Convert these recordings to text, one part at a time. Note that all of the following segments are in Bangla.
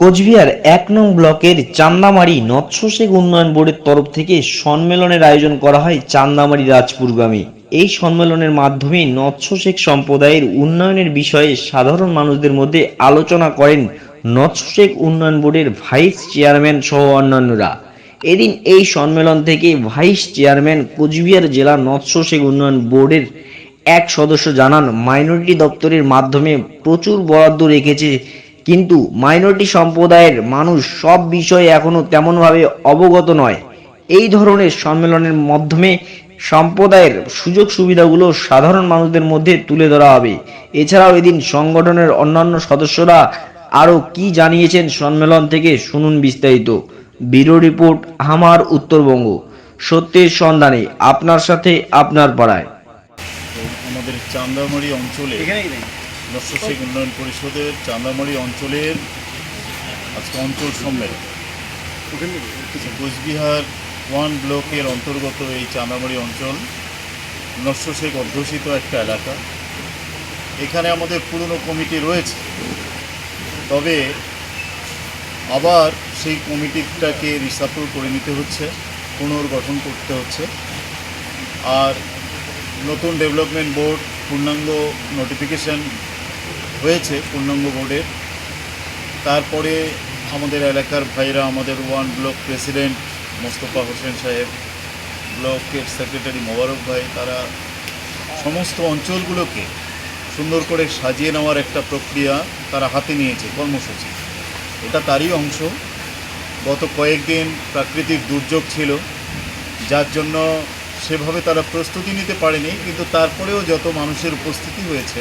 কোচবিহার এক নং ব্লকের চান্দামারি নৎস্যশেখ উন্নয়ন বোর্ডের তরফ থেকে সম্মেলনের আয়োজন করা হয় চান্দামারি রাজপুরগামী। এই সম্মেলনের মাধ্যমে নৎস্যশেখ সম্প্রদায়ের উন্নয়নের বিষয়ে সাধারণ মানুষদের মধ্যে আলোচনা করেন নৎস্যশেখ উন্নয়ন বোর্ডের ভাইস চেয়ারম্যান সহ অন্যান্যরা। এদিন এই সম্মেলন থেকে ভাইস চেয়ারম্যান কোচবিহার জেলা নৎস্যশেখ উন্নয়ন বোর্ডের এক সদস্য জানান, মাইনরিটি দপ্তরের মাধ্যমে প্রচুর বরাদ্দ রেখেছে কিন্তু মাইনরিটি সম্প্রদায়ের মানুষ সব বিষয়ে এখনও তেমনভাবে অবগত নয়। এই ধরনের সম্মেলনের মাধ্যমে সম্প্রদায়ের সুযোগ সুবিধাগুলো সাধারণ মানুষদের মধ্যে তুলে ধরা হবে। এছাড়াও এদিন সংগঠনের অন্যান্য সদস্যরা আরও কি জানিয়েছেন সম্মেলন থেকে শুনুন বিস্তারিত। ব্যুরো রিপোর্ট আমার উত্তরবঙ্গ। সত্যের সন্ধানে আপনার সাথে আপনার পাড়ায়। আমাদের চান্দামারি অঞ্চলে মৎস্যশেখ উন্নয়ন পরিষদের চান্দামারি অঞ্চলের আজকে অঞ্চল সম্মেলন। কোচবিহার ওয়ান ব্লকের অন্তর্গত এই চান্দামারি অঞ্চল মৎস্যশেখ অধ্যুষিত একটা এলাকা। এখানে আমাদের পুরনো কমিটি রয়েছে। তবে আবার সেই কমিটিটাকে রিসাফল করে নিতে হচ্ছে পুনর্গঠন করতে হচ্ছে। আর নতুন ডেভেলপমেন্ট বোর্ড পূর্ণাঙ্গ নোটিফিকেশন হয়েছে পূর্ণাঙ্গ বোর্ডের। তারপরে আমাদের এলাকার ভাইরা, আমাদের one block president Mostafa Hossain Saheb, ব্লকের সেক্রেটারি মোবারক ভাই, তারা সমস্ত অঞ্চলগুলোকে সুন্দর করে সাজিয়ে নেওয়ার একটা প্রক্রিয়া তারা হাতে নিয়েছে, কর্মসূচি। এটা তারই অংশ। গত কয়েকদিন প্রাকৃতিক দুর্যোগ ছিল, যার জন্য সেভাবে তারা প্রস্তুতি নিতে পারেনি, কিন্তু তারপরেও যত মানুষের উপস্থিতি হয়েছে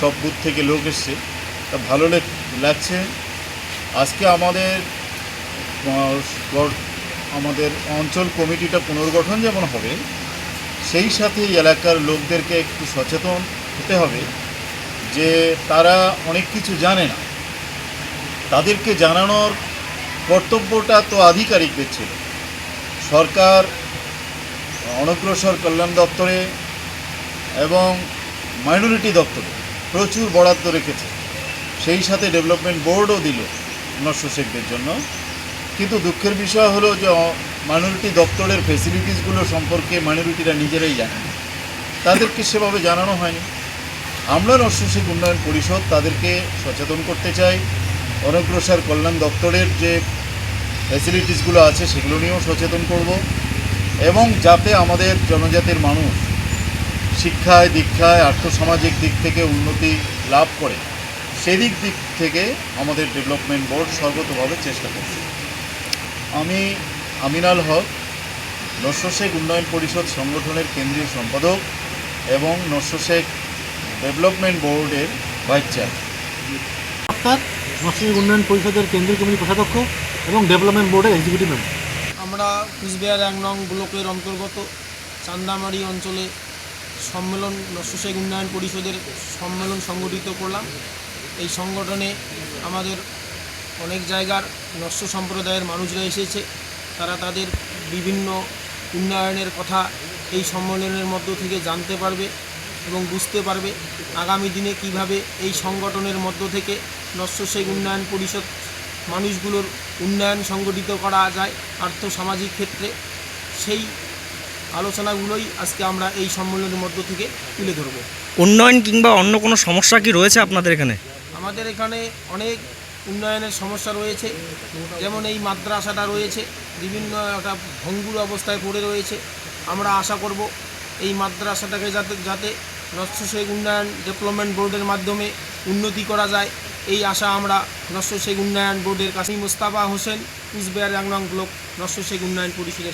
সব বুথ থেকে লোক এসছে। তা ভালো লেগ- লাগছে। আজকে আমাদের আমাদের অঞ্চল কমিটিটা পুনর্গঠন যেমন হবে, সেই সাথে এলাকার লোকদেরকে একটু সচেতন হতে হবে যে তারা অনেক কিছু জানে না। তাদেরকে জানানোর কর্তব্যটা তো আধিকারিকদের ছিল। সরকার, অনগ্রসর কল্যাণ দপ্তরে এবং মাইনরিটি দপ্তরে। প্রচুর বরাদ্দ রেখেছে। সেই সাথে ডেভেলপমেন্ট বোর্ডও দিল নস্য শেখদের জন্য। কিন্তু দুঃখের বিষয় হলো যে মাইনরিটি দপ্তরের ফেসিলিটিসগুলো সম্পর্কে মাইনরিটিরা নিজেরাই জানে তাদেরকে সেভাবে জানানো হয়নি। আমরা নস্য শেখ উন্নয়ন পরিষদ তাদেরকে সচেতন করতে চাই। অনগ্রসর কল্যাণ দপ্তরের যে ফ্যাসিলিটিসগুলো আছে সেগুলো নিয়েও সচেতন করব। এবং যাতে আমাদের জনজাতির মানুষ শিক্ষায় দীক্ষায় আর্থসামাজিক দিক থেকে উন্নতি লাভ করে সেদিক দিক থেকে আমাদের ডেভেলপমেন্ট বোর্ড সর্বতভাবে চেষ্টা করছে। আমি আমিনাল হক নস্য শেখ উন্নয়ন পরিষদ সংগঠনের কেন্দ্রীয় সম্পাদক এবং নস্য শেখ ডেভেলপমেন্ট বোর্ডের ভাইস চেয়ারম্যান। ডাক্তার মৎস্য উন্নয়ন পরিষদের কেন্দ্রীয় কমিটির কোষাধ্যক্ষ এবং ডেভেলপমেন্ট বোর্ডের এক্সিকিউটিভ মেম্বার আমরা কুচবিহার এক নং ব্লকের অন্তর্গত চান্দামারি অঞ্চলে সম্মেলন নস্যশেখ উন্নয়ন পরিষদের সম্মেলন সংগঠিত করলাম। এই সংগঠনে আমাদের অনেক জায়গার নস্য সম্প্রদায়ের মানুষরা এসেছে। তারা তাদের বিভিন্ন উন্নয়নের কথা এই সম্মেলনের মধ্য থেকে জানতে পারবে এবং বুঝতে পারবে আগামী দিনে কীভাবে এই সংগঠনের মধ্য থেকে নস্যশেখ উন্নয়ন পরিষদ মানুষগুলোর উন্নয়ন সংগঠিত করা যায় আর্থ সামাজিক ক্ষেত্রে। সেই আলোচনাগুলোই আজকে আমরা এই সম্মেলনের মধ্য থেকে তুলে ধরব। উন্নয়ন কিংবা অন্য কোনো সমস্যা কি রয়েছে আপনাদের এখানে? আমাদের এখানে অনেক উন্নয়নের সমস্যা রয়েছে যেমন এই মাদ্রাসাটা রয়েছে বিভিন্ন একটা ভঙ্গুর অবস্থায় পড়ে রয়েছে। আমরা আশা করব এই মাদ্রাসাটাকে যাতে যাতে নস্যশেখ উন্নয়ন ডেভেলপমেন্ট বোর্ডের মাধ্যমে উন্নতি করা যায়। এই আশা আমরা নস্যশেখ উন্নয়ন বোর্ডের কাছে। মোস্তাফা হোসেন কুচবিহার এক নং ব্লক নস্যশেখ উন্নয়ন পরিষদের